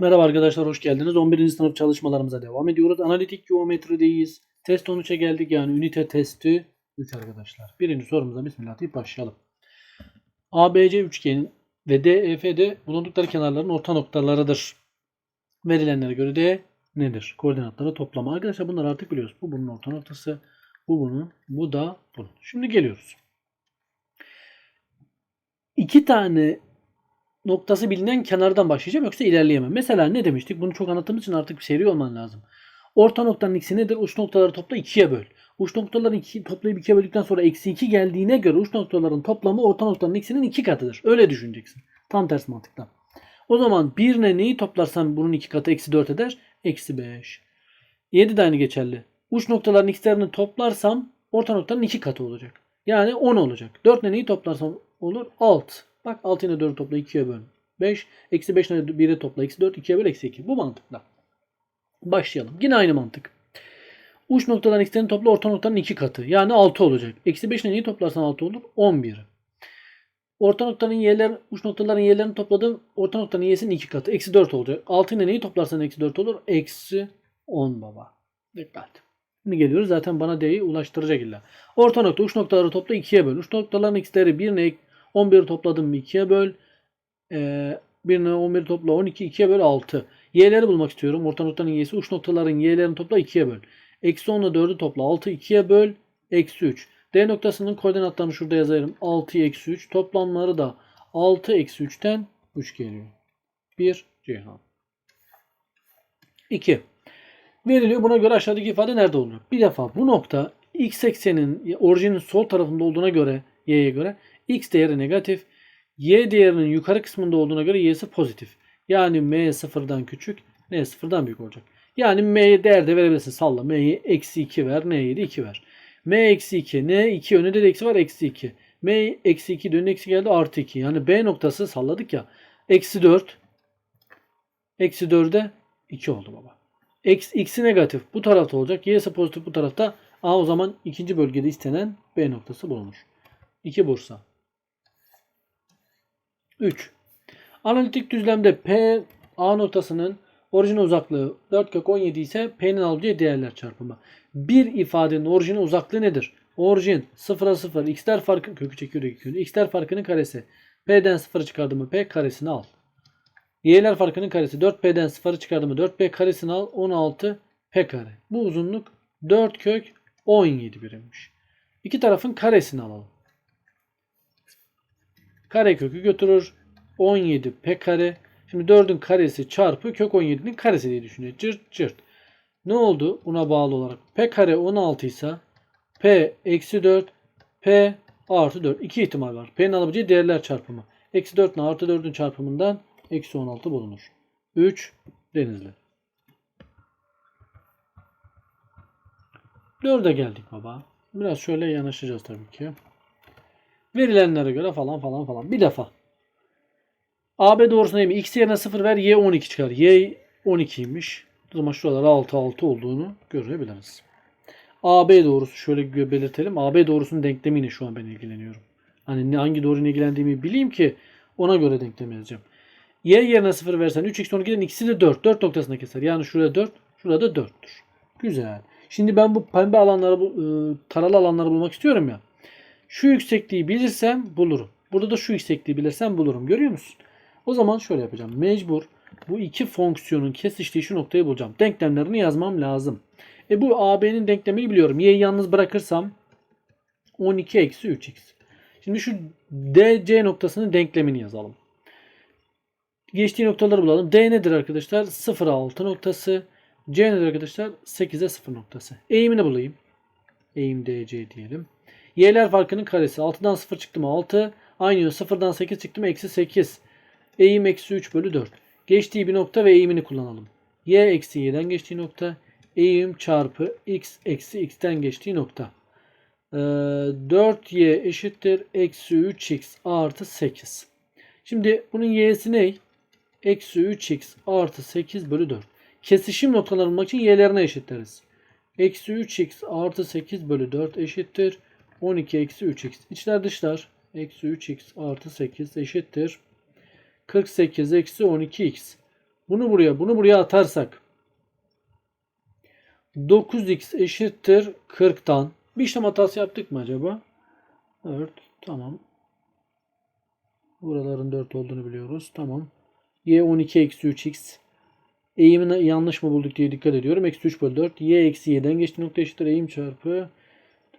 Merhaba arkadaşlar hoş geldiniz. 11. sınıf çalışmalarımıza devam ediyoruz. Analitik geometrideyiz. Test 13'e geldik yani ünite testi 3 arkadaşlar. Birinci sorumuza bismillah deyip başlayalım. ABC üçgenin ve DEF'de bulundukları kenarların orta noktalarıdır. Verilenlere göre D nedir? Koordinatları toplama. Arkadaşlar bunları artık biliyoruz. Bu bunun orta noktası. Bu bunun. Bu da bunun. Şimdi geliyoruz. İki tane noktası bilinen kenardan başlayacağım yoksa ilerleyemem. Mesela ne demiştik? Bunu çok anlattığımız için artık seri olman lazım. Orta noktanın x'i nedir? Uç noktaları topla 2'ye böl. Uç noktaları iki, toplayıp 2'ye böldükten sonra eksi 2 geldiğine göre uç noktaların toplamı orta noktanın x'inin 2 katıdır. Öyle düşüneceksin. Tam ters mantıkla. O zaman birine neyi toplarsam bunun 2 katı eksi 4 eder? Eksi 5. 7 de aynı geçerli. Uç noktaların x'lerini toplarsam orta noktanın 2 katı olacak. Yani 10 olacak. 4 ile neyi toplarsam olur? 6. Bak 6 ile 4'ü topla 2'ye böl. 5. Eksi 5 ile 1'i topla. Eksi 4. 2'ye böl. Eksi 2. Bu mantıkla. Başlayalım. Yine aynı mantık. Uç noktadan x'lerini topla orta noktanın 2 katı. Yani 6 olacak. Eksi 5 ile neyi toplarsan 6 olur? 11. Orta noktanın y'ler, uç noktaların y'lerini topladım. Orta noktanın y'sinin 2 katı. Eksi 4 olacak. 6 ile neyi toplarsan eksi 4 olur? Eksi 10 baba. Dikkat. Şimdi geliyoruz. Zaten bana d'yi ulaştıracak illa. Orta nokta uç noktaları topla 2'ye böl. Uç noktaların x'leri 1 ile 11 topladım mı 2'ye böl. Ee, 1 ile 11 topla 12 2'ye böl 6. Y'leri bulmak istiyorum. Orta noktanın y'si uç noktaların y'lerini topla 2'ye böl. Eksi 10 ile 4'ü topla 6 2'ye böl. Eksi 3. D noktasının koordinatlarını şurada yazarım. 6 eksi 3. Toplamları da 6 eksi 3'ten 3 geliyor. 1 Ceyhan. 2. Veriliyor. Buna göre aşağıdaki ifade nerede olur? Bir defa bu nokta x eksenin orijinin sol tarafında olduğuna göre y'ye göre x değeri negatif. Y değerinin yukarı kısmında olduğuna göre y'si pozitif. Yani m sıfırdan küçük, n sıfırdan büyük olacak. Yani m'ye değer de verebilirsin. Salla. m'ye eksi 2 ver, n'ye de 2 ver. m eksi 2, n 2 önünde de eksi var eksi 2. m eksi 2 dönün eksi geldi artı 2. Yani b noktası salladık ya. Eksi 4. Eksi 4'e 2 oldu baba. X, x'i negatif bu tarafta olacak. Y'si pozitif bu tarafta. A o zaman ikinci bölgede istenen B noktası bulunur. 2 Bursa. 3. Analitik düzlemde P A noktasının orijin uzaklığı 4 kök 17 ise P'nin alacağı değerler çarpımı. Bir ifadenin orijin uzaklığı nedir? Orijin 0'a 0 x'ler farkı kökü çekiyor yükünü. x'ler farkının karesi. P'den 0 çıkardı mı P karesini al. Y'ler farkının karesi 4P'den 0'ı çıkardı mı 4P karesini al 16 P kare. Bu uzunluk 4 kök 17 birimmiş. İki tarafın karesini alalım. Kare kökü götürür. 17 P kare. Şimdi 4'ün karesi çarpı kök 17'nin karesi diye düşünüyor. Cırt cırt. Ne oldu? Buna bağlı olarak. P kare 16 ise P eksi 4 P artı 4. İki ihtimal var. P'nin alabileceği değerler çarpımı. Eksi 4 ile artı 4'ün çarpımından eksi 16 bulunur. 3 Denizli. 4'e geldik baba. Biraz şöyle yanaşacağız tabii ki. Verilenlere göre falan falan falan. Bir defa. AB doğrusuna yemin. X yerine 0 ver. Y 12 çıkar. Y 12'ymiş. O zaman şuralar 6 6 olduğunu görebiliriz. AB doğrusu şöyle belirtelim. AB doğrusunun denklemiyle şu an ben ilgileniyorum. Hani hangi doğruyla ilgilendiğimi bileyim ki ona göre denklem yazacağım. Y yerine 0 versen 3x 12'den ikisi de 4. 4 noktasına keser. Yani şurada 4, şurada 4'tür. Güzel. Şimdi ben bu pembe alanları, bu, ıı, taralı alanları bulmak istiyorum ya. Şu yüksekliği bilirsem bulurum. Burada da şu yüksekliği bilirsem bulurum. Görüyor musun? O zaman şöyle yapacağım. Mecbur bu iki fonksiyonun kesiştiği şu noktayı bulacağım. Denklemlerini yazmam lazım. E bu AB'nin denklemini biliyorum. Y'yi yalnız bırakırsam 12 eksi 3x. Şimdi şu DC noktasının denklemini yazalım. Geçtiği noktaları bulalım. D nedir arkadaşlar? 0'a 6 noktası. C nedir arkadaşlar? 8'e 0 noktası. Eğimini bulayım. Eğim DC diyelim. Y'ler farkının karesi. 6'dan 0 çıktı mı 6. Aynı yön 0'dan 8 çıktı mı eksi 8. Eğim eksi 3 bölü 4. Geçtiği bir nokta ve eğimini kullanalım. Y eksi y'den geçtiği nokta. Eğim çarpı x eksi x'ten geçtiği nokta. Ee, 4y eşittir. Eksi 3x artı 8. Şimdi bunun y'si ne? Eksi 3x artı 8 bölü 4. Kesişim noktaları bulmak için y'lerine eşitleriz. Eksi 3x artı 8 bölü 4 eşittir. 12 eksi 3x. İçler dışlar. Eksi 3x artı 8 eşittir. 48 eksi 12x. Bunu buraya, bunu buraya atarsak 9x eşittir 40'tan. Bir işlem hatası yaptık mı acaba? 4. Tamam. Buraların 4 olduğunu biliyoruz. Tamam. Y 12 eksi 3x. Eğimini yanlış mı bulduk diye dikkat ediyorum. Eksi 3 bölü 4. Y eksi y'den geçti nokta eşittir. Eğim çarpı.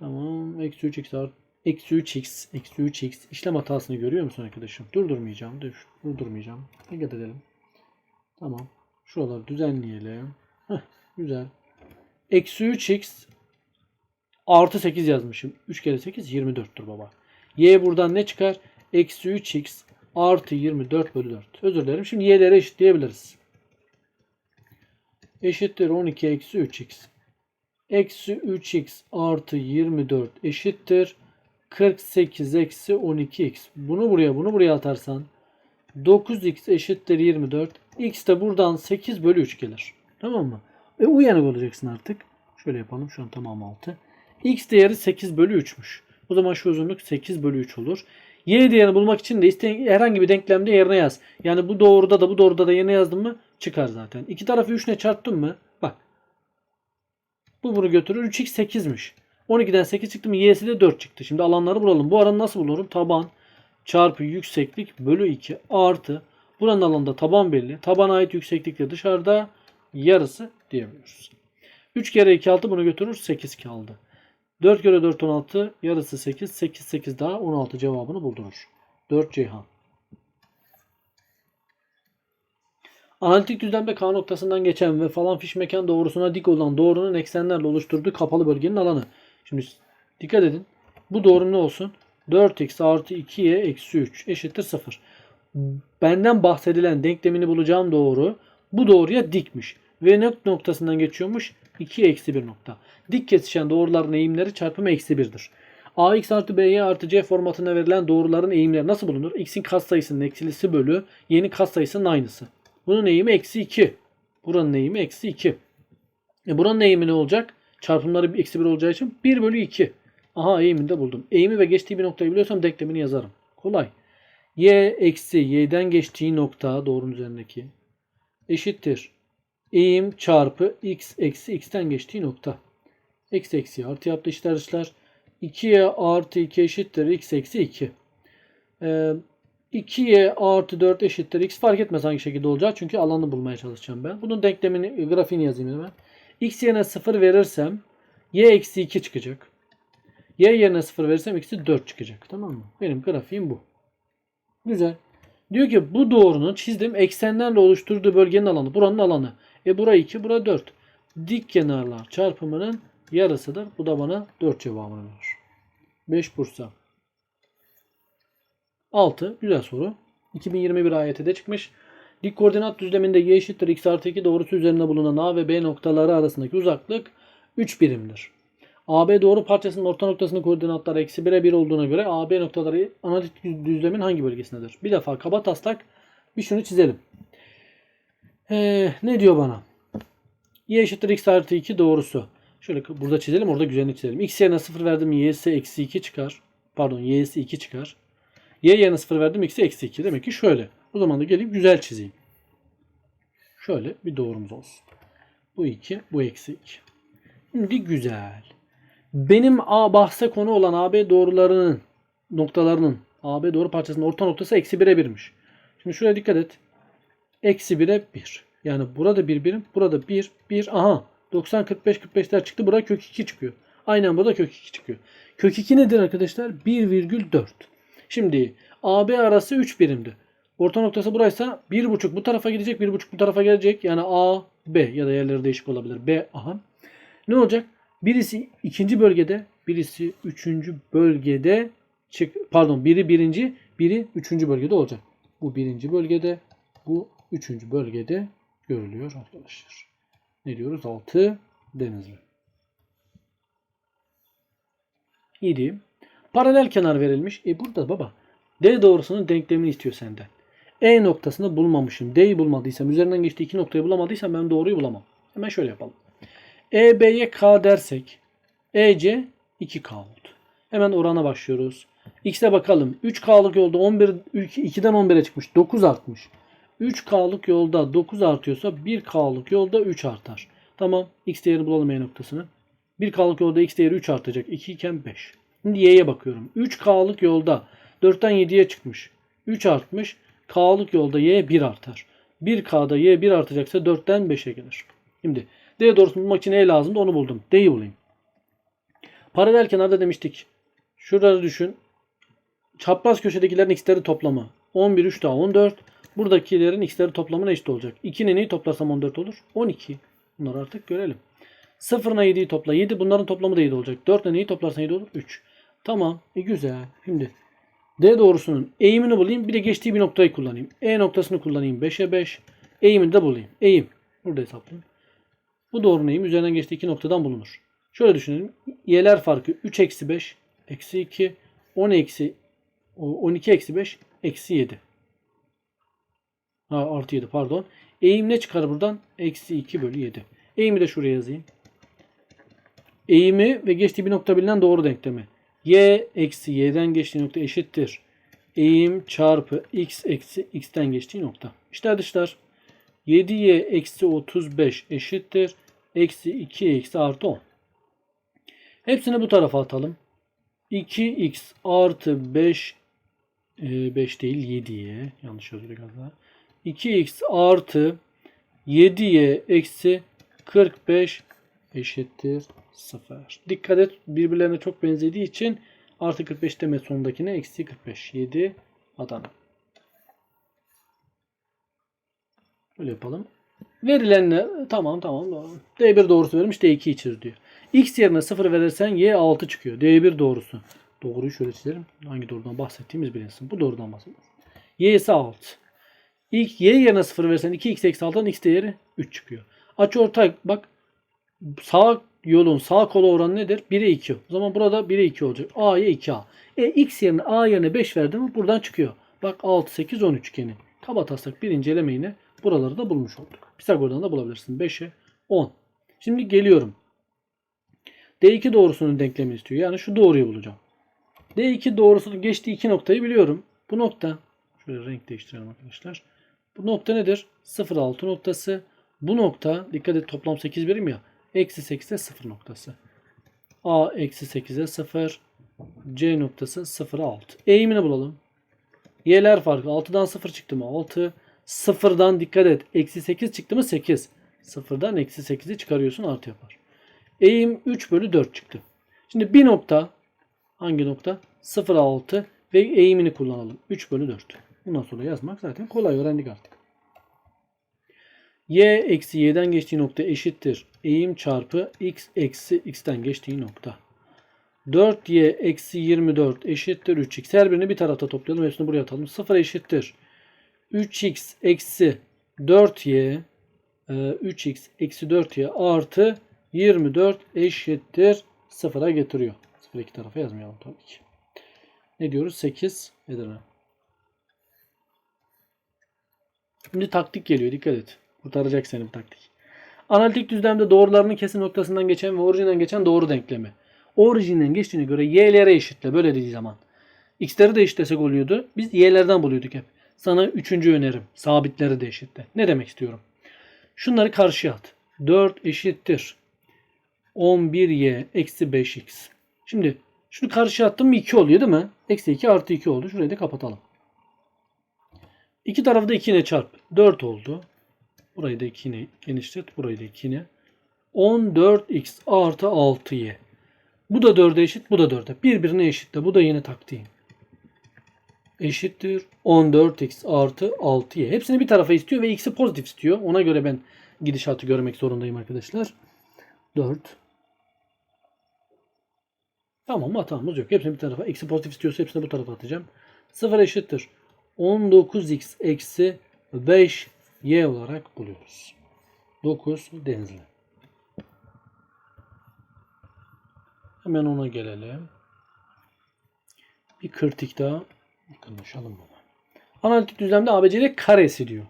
Tamam. Eksi 3x artı. Eksi 3x. Eksi 3x. İşlem hatasını görüyor musun arkadaşım? Durdurmayacağım. Dur. Durdurmayacağım. Dikkat edelim. Tamam. Şuraları düzenleyelim. Heh, güzel. Eksi 3x artı 8 yazmışım. 3 kere 8 24'tür baba. Y buradan ne çıkar? Eksi 3x artı 24 bölü 4. Özür dilerim. Şimdi y'leri eşitleyebiliriz. Eşittir 12 eksi 3x. Eksi 3x artı 24 eşittir 48 eksi 12x. Bunu buraya bunu buraya atarsan 9x eşittir 24. X de buradan 8 bölü 3 gelir. Tamam mı? E uyanık olacaksın artık. Şöyle yapalım. Şu an tamam 6. X değeri 8 bölü 3'müş. O zaman şu uzunluk 8 bölü 3 olur. Y değerini bulmak için de isteyen herhangi bir denklemde yerine yaz. Yani bu doğruda da bu doğruda da yerine yazdın mı çıkar zaten. İki tarafı 3 ile çarptın mı? Bu bunu götürür. 3x 8'miş. 12'den 8 çıktı mı? Y'si de 4 çıktı. Şimdi alanları bulalım. Bu alanı nasıl bulurum? Taban çarpı yükseklik bölü 2 artı buranın alanında taban belli. Tabana ait yükseklik de dışarıda yarısı diyebiliyoruz. 3 kere 2 6 bunu götürür 8 kaldı. 4 kere 4 16 yarısı 8 8 8 daha 16 cevabını buldurur. 4 Ceyhan. Analitik düzlemde K noktasından geçen ve falan fiş mekan doğrusuna dik olan doğrunun eksenlerle oluşturduğu kapalı bölgenin alanı. Şimdi dikkat edin. Bu doğru ne olsun? 4x artı 2y eksi 3 eşittir 0. Benden bahsedilen denklemini bulacağım doğru bu doğruya dikmiş. Ve noktasından geçiyormuş? 2 eksi 1 nokta. Dik kesişen doğruların eğimleri çarpımı eksi 1'dir. ax artı by artı c formatına verilen doğruların eğimleri nasıl bulunur? x'in katsayısının eksilisi bölü y'nin katsayısının aynısı. Bunun eğimi eksi 2. Buranın eğimi eksi 2. E buranın eğimi ne olacak? Çarpımları eksi 1 olacağı için 1 bölü 2. Aha eğimini de buldum. Eğimi ve geçtiği bir noktayı biliyorsam denklemini yazarım. Kolay. y eksi y'den geçtiği nokta doğrunun üzerindeki eşittir. Eğim çarpı x eksi x'ten geçtiği nokta. x eksi artı yaptı işler dışlar. 2y artı 2 eşittir x eksi 2. Ee, 2y artı 4 eşittir x fark etmez hangi şekilde olacak. Çünkü alanı bulmaya çalışacağım ben. Bunun denklemini, grafiğini yazayım hemen. x yerine 0 verirsem y eksi 2 çıkacak. Y yerine 0 verirsem eksi 4 çıkacak. Tamam mı? Benim grafiğim bu. Güzel. Diyor ki bu doğrunun çizdiğim eksenlerle oluşturduğu bölgenin alanı. Buranın alanı. E bura 2, bura 4. Dik kenarlar çarpımının yarısıdır. Bu da bana 4 cevabını verir. 5 Bursa. 6. Güzel soru. 2021 ayeti çıkmış. Dik koordinat düzleminde y eşittir x artı 2 doğrusu üzerinde bulunan a ve b noktaları arasındaki uzaklık 3 birimdir. AB doğru parçasının orta noktasının koordinatları eksi 1'e 1 olduğuna göre AB noktaları analitik düzlemin hangi bölgesindedir? Bir defa kaba taslak bir şunu çizelim. Ee, ne diyor bana? Y eşittir x artı 2 doğrusu. Şöyle burada çizelim orada güzelini çizelim. X yerine 0 verdim y'si eksi 2 çıkar. Pardon y'si 2 çıkar. Y yerine 0 verdim x'i eksi 2. Demek ki şöyle. O zaman da gelip güzel çizeyim. Şöyle bir doğrumuz olsun. Bu 2, bu eksi 2. Şimdi güzel. Benim A bahse konu olan AB doğrularının noktalarının AB doğru parçasının orta noktası eksi 1'e 1'miş. Şimdi şuraya dikkat et. Eksi 1'e 1. Yani burada bir birim. Burada 1, 1. Aha. 90, 45, 45'ler çıktı. Burada kök 2 çıkıyor. Aynen burada kök 2 çıkıyor. Kök 2 nedir arkadaşlar? 1,4. Şimdi AB arası 3 birimdi. Orta noktası buraysa 1,5 bu tarafa gidecek. 1,5 bu tarafa gelecek. Yani A, B ya da yerleri değişik olabilir. B, aha. Ne olacak? Birisi ikinci bölgede, birisi üçüncü bölgede çık pardon biri birinci, biri üçüncü bölgede olacak. Bu birinci bölgede, bu üçüncü bölgede görülüyor arkadaşlar. Ne diyoruz? 6 Denizli. 7. Paralel kenar verilmiş. E burada baba D doğrusunun denklemini istiyor senden. E noktasını bulmamışım. D'yi bulmadıysam, üzerinden geçtiği iki noktayı bulamadıysam ben doğruyu bulamam. Hemen şöyle yapalım. EB'ye K dersek EC 2K oldu. Hemen orana başlıyoruz. X'e bakalım. 3K'lık yolda 11 2'den 11'e çıkmış. 9 artmış. 3K'lık yolda 9 artıyorsa 1K'lık yolda 3 artar. Tamam. X değeri bulalım E noktasını. 1K'lık yolda X değeri 3 artacak. 2 iken 5. Şimdi Y'ye bakıyorum. 3K'lık yolda 4'ten 7'ye çıkmış. 3 artmış. K'lık yolda Y 1 artar. 1K'da Y 1 artacaksa 4'ten 5'e gelir. Şimdi D doğrusunu bulmak için E lazımdı onu buldum. D'yi bulayım. Paralel kenarda demiştik. Şurada düşün. Çapraz köşedekilerin x'leri toplamı. 11, 3 daha 14. Buradakilerin x'leri toplamına eşit olacak. 2'nin neyi toplarsam 14 olur? 12. Bunları artık görelim. 0 ile 7'yi topla 7. Bunların toplamı da 7 olacak. 4 ile neyi toplarsan 7 olur? 3. Tamam. E güzel. Şimdi D doğrusunun eğimini bulayım. Bir de geçtiği bir noktayı kullanayım. E noktasını kullanayım. 5'e 5. Eğimini de bulayım. Eğim. Burada hesaplayayım. Bu doğrunun eğimi üzerinden geçtiği iki noktadan bulunur. Şöyle düşünelim. Y'ler farkı 3 eksi 5 eksi 2 10 eksi 12 eksi 5 eksi 7. Ha, artı 7 pardon. Eğim ne çıkar buradan? Eksi 2 bölü 7. Eğimi de şuraya yazayım. Eğimi ve geçtiği bir nokta bilinen doğru denklemi. Y eksi y'den geçtiği nokta eşittir. Eğim çarpı x eksi x'ten geçtiği nokta. İşte dışlar. 7y eksi 35 eşittir. Eksi 2 eksi artı 10. Hepsini bu tarafa atalım. 2x artı 5 5 değil 7y yanlış yazıyor galiba. 2x artı 7y eksi 45 eşittir 0. Dikkat et birbirlerine çok benzediği için artı 45 deme sonundakine eksi 45. 7 Adana. Böyle yapalım. Verilenle tamam tamam D1 doğrusu vermiş D2 içir diyor. X yerine 0 verirsen Y 6 çıkıyor. D1 doğrusu. Doğruyu şöyle çizelim. Hangi doğrudan bahsettiğimiz bilinsin. Bu doğrudan bahsediyoruz. Y ise 6. İlk Y yerine 0 verirsen 2x eksi 6'dan x değeri 3 çıkıyor. Açı ortay bak sağ yolun sağ kolu oranı nedir? 1'e 2. O zaman burada 1'e 2 olacak. A'ya 2A. E x yerine A yerine 5 verdim buradan çıkıyor. Bak 6, 8, 10 üçgeni. Kaba taslak birinci elemeğini buraları da bulmuş olduk. Pisagor'dan da bulabilirsin. 5'e 10. Şimdi geliyorum. D2 doğrusunun denklemini istiyor. Yani şu doğruyu bulacağım. D2 doğrusunun geçtiği iki noktayı biliyorum. Bu nokta şöyle renk değiştirelim arkadaşlar. Bu nokta nedir? 0,6 noktası. Bu nokta dikkat et toplam 8 birim ya. Eksi 8'e 0 noktası. A eksi 8'e 0. C noktası 0'a 6. Eğimini bulalım. Y'ler farkı. 6'dan 0 çıktı mı? 6. 0'dan dikkat et. Eksi 8 çıktı mı? 8. 0'dan eksi 8'i çıkarıyorsun artı yapar. Eğim 3 bölü 4 çıktı. Şimdi bir nokta hangi nokta? 0,6 ve eğimini kullanalım. 3 bölü 4. Bundan sonra yazmak zaten kolay öğrendik artık. Y eksi y'den geçtiği nokta eşittir. Eğim çarpı x eksi x'ten geçtiği nokta. 4y eksi 24 eşittir 3x. Her birini bir tarafta toplayalım. Hepsini buraya atalım. 0 eşittir. 3x eksi 4y 3x eksi 4y artı 24 eşittir 0'a getiriyor. 0 iki tarafa yazmayalım tabii ki. Ne diyoruz? 8 Edirne. Şimdi taktik geliyor. Dikkat et. Kurtaracak seni bu taktik. Analitik düzlemde doğrularının kesim noktasından geçen ve orijinden geçen doğru denklemi. Orijinden geçtiğine göre y'lere eşitle. Böyle dediği zaman. X'leri de eşitlesek oluyordu. Biz y'lerden buluyorduk hep. Sana üçüncü önerim. Sabitleri de eşitle. Ne demek istiyorum? Şunları karşıya at. 4 eşittir. 11y eksi 5x. Şimdi şunu karşıya attım mı 2 oluyor değil mi? Eksi 2 artı 2 oldu. Şurayı da kapatalım. İki tarafı da 2 ile çarp. 4 oldu. Burayı da 2 ile genişlet. Burayı da 2 ile. 14x artı 6y. Bu da 4'e eşit. Bu da 4'e. Birbirine eşit de. Bu da yeni taktiğim. Eşittir. 14x artı 6y. Hepsini bir tarafa istiyor ve x'i pozitif istiyor. Ona göre ben gidişatı görmek zorundayım arkadaşlar. 4. Tamam hatamız yok. Hepsini bir tarafa. Eksi pozitif istiyorsa hepsini bu tarafa atacağım. 0 eşittir. 19x eksi 5y olarak buluyoruz. 9 denizli. Hemen ona gelelim. Bir kritik daha konuşalım bunu. Analitik düzlemde ABC'de karesi diyor.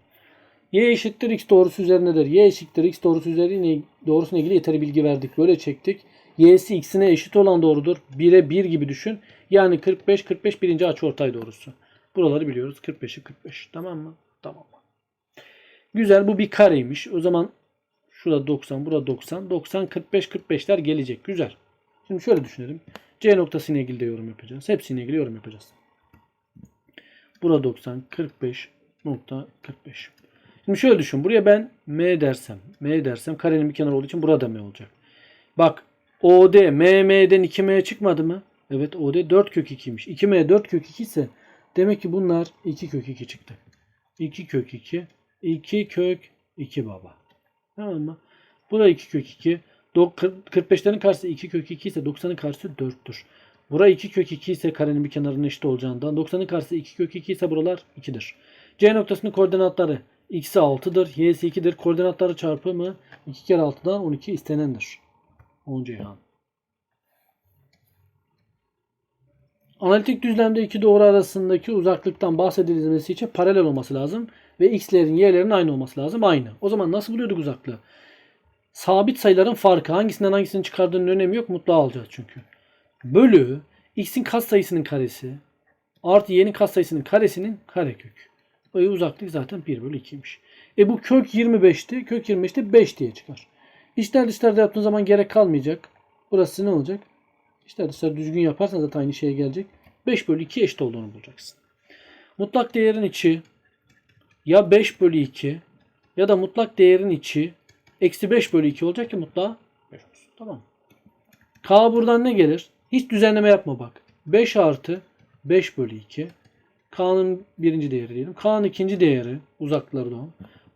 Y eşittir x doğrusu üzerindedir. Y eşittir x doğrusu üzerine doğrusuna ilgili yeteri bilgi verdik. Böyle çektik. Y'si x'ine eşit olan doğrudur. 1'e 1 gibi düşün. Yani 45 45 birinci açıortay doğrusu. Buraları biliyoruz. 45'i 45. Tamam mı? Tamam. Güzel bu bir kareymiş. O zaman şurada 90, burada 90. 90, 45, 45'ler gelecek. Güzel. Şimdi şöyle düşünelim. C noktasıyla ilgili de yorum yapacağız. Hepsiyle ilgili yorum yapacağız. Burada 90, 45 nokta 45. Şimdi şöyle düşün. Buraya ben M dersem, M dersem karenin bir kenarı olduğu için burada M olacak. Bak OD MM'den 2M çıkmadı mı? Evet OD 4 kök 2'ymiş. 2M 4 kök 2 ise demek ki bunlar 2 kök 2 çıktı. 2 kök 2. 2 kök 2 baba. Tamam mı? Bu da 2 kök 2. Do- kır- 45'lerin karşısı 2 kök 2 ise 90'ın karşısı 4'tür. Bura 2 kök 2 ise karenin bir kenarının eşit olacağından 90'ın karşısı 2 kök 2 ise buralar 2'dir. C noktasının koordinatları x'i 6'dır, y'si 2'dir. Koordinatları çarpımı 2 kere 6'dan 12 istenendir. 10 Ceyhan. Analitik düzlemde iki doğru arasındaki uzaklıktan bahsedilmesi için paralel olması lazım. Ve x'lerin y'lerin aynı olması lazım. Aynı. O zaman nasıl buluyorduk uzaklığı? Sabit sayıların farkı. Hangisinden hangisini çıkardığının önemi yok. Mutlu alacağız çünkü. Bölü x'in katsayısının karesi artı y'nin katsayısının karesinin karekök. O uzaklık zaten 1 bölü 2'ymiş. E bu kök 25'ti. Kök 25'te 5 diye çıkar. İçler dışlarda yaptığın zaman gerek kalmayacak. Burası ne olacak? İçler dışlar düzgün yaparsan zaten aynı şeye gelecek. 5 bölü 2 eşit olduğunu bulacaksın. Mutlak değerin içi ya 5 bölü 2 ya da mutlak değerin içi eksi 5 bölü 2 olacak ki mutlağa 5 olsun. Tamam mı? K buradan ne gelir? Hiç düzenleme yapma bak. 5 artı 5 bölü 2. K'nın birinci değeri diyelim. K'nın ikinci değeri uzaklıkları da.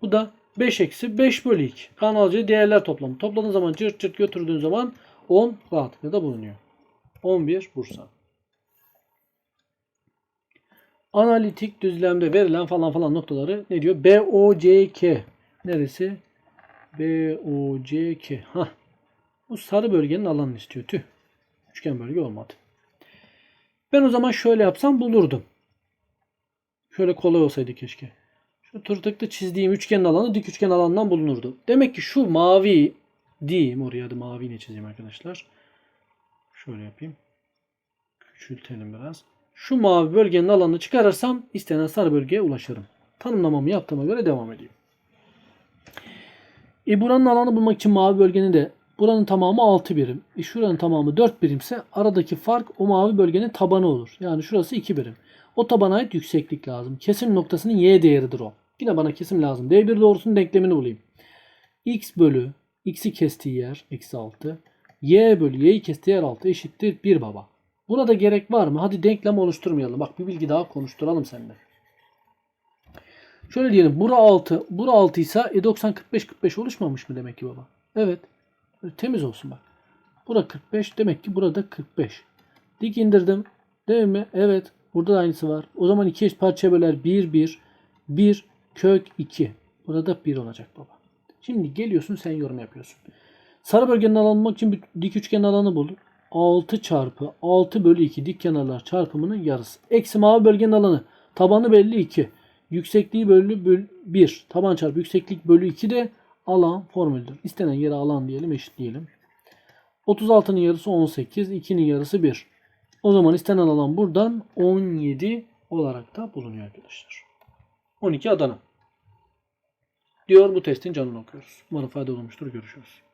Bu da 5 eksi 5 bölü 2. K'nın alacağı değerler toplamı. Topladığın zaman cırt cırt götürdüğün zaman 10 rahatlıkla bulunuyor. 11 Bursa. Analitik düzlemde verilen falan falan noktaları ne diyor? B, O, C, K. Neresi? B, O, C, K. Hah. Bu sarı bölgenin alanını istiyor. Tüh. Üçgen bölge olmadı. Ben o zaman şöyle yapsam bulurdum. Şöyle kolay olsaydı keşke. Şu tırtıklı çizdiğim üçgenin alanı dik üçgen alanından bulunurdu. Demek ki şu mavi diyeyim. Oraya da mavi ne çizeyim arkadaşlar. Şöyle yapayım. Küçültelim biraz. Şu mavi bölgenin alanını çıkarırsam istenen sarı bölgeye ulaşırım. Tanımlamamı yaptığıma göre devam edeyim. E buranın alanı bulmak için mavi bölgenin de buranın tamamı 6 birim. E şuranın tamamı 4 birimse aradaki fark o mavi bölgenin tabanı olur. Yani şurası 2 birim. O tabana ait yükseklik lazım. Kesim noktasının y değeridir o. Yine bana kesim lazım. D1 doğrusunun denklemini bulayım. x bölü x'i kestiği yer eksi 6. y bölü y'yi kestiği yer 6 eşittir 1 baba. Burada gerek var mı? Hadi denklem oluşturmayalım. Bak bir bilgi daha konuşturalım seninle. Şöyle diyelim. Bura 6. Bura 6 ise e 90 45 45 oluşmamış mı demek ki baba? Evet. Temiz olsun bak. Bura 45 demek ki burada 45. Dik indirdim. Değil mi? Evet. Burada da aynısı var. O zaman iki eş parçaya böler 1 1 1 kök 2. Burada 1 olacak baba. Şimdi geliyorsun sen yorum yapıyorsun. Sarı bölgenin alanı bulmak için dik üçgenin alanı bul. 6 çarpı 6 bölü 2 dik kenarlar çarpımının yarısı. Eksi mavi bölgenin alanı. Tabanı belli 2. Yüksekliği bölü, bölü 1. Taban çarpı yükseklik bölü 2 de alan formülüdür. İstenen yere alan diyelim eşitleyelim. 36'nın yarısı 18. 2'nin yarısı 1. O zaman istenen alan buradan 17 olarak da bulunuyor arkadaşlar. 12 Adana. Diyor bu testin canını okuyoruz. Umarım faydalı olmuştur. Görüşürüz.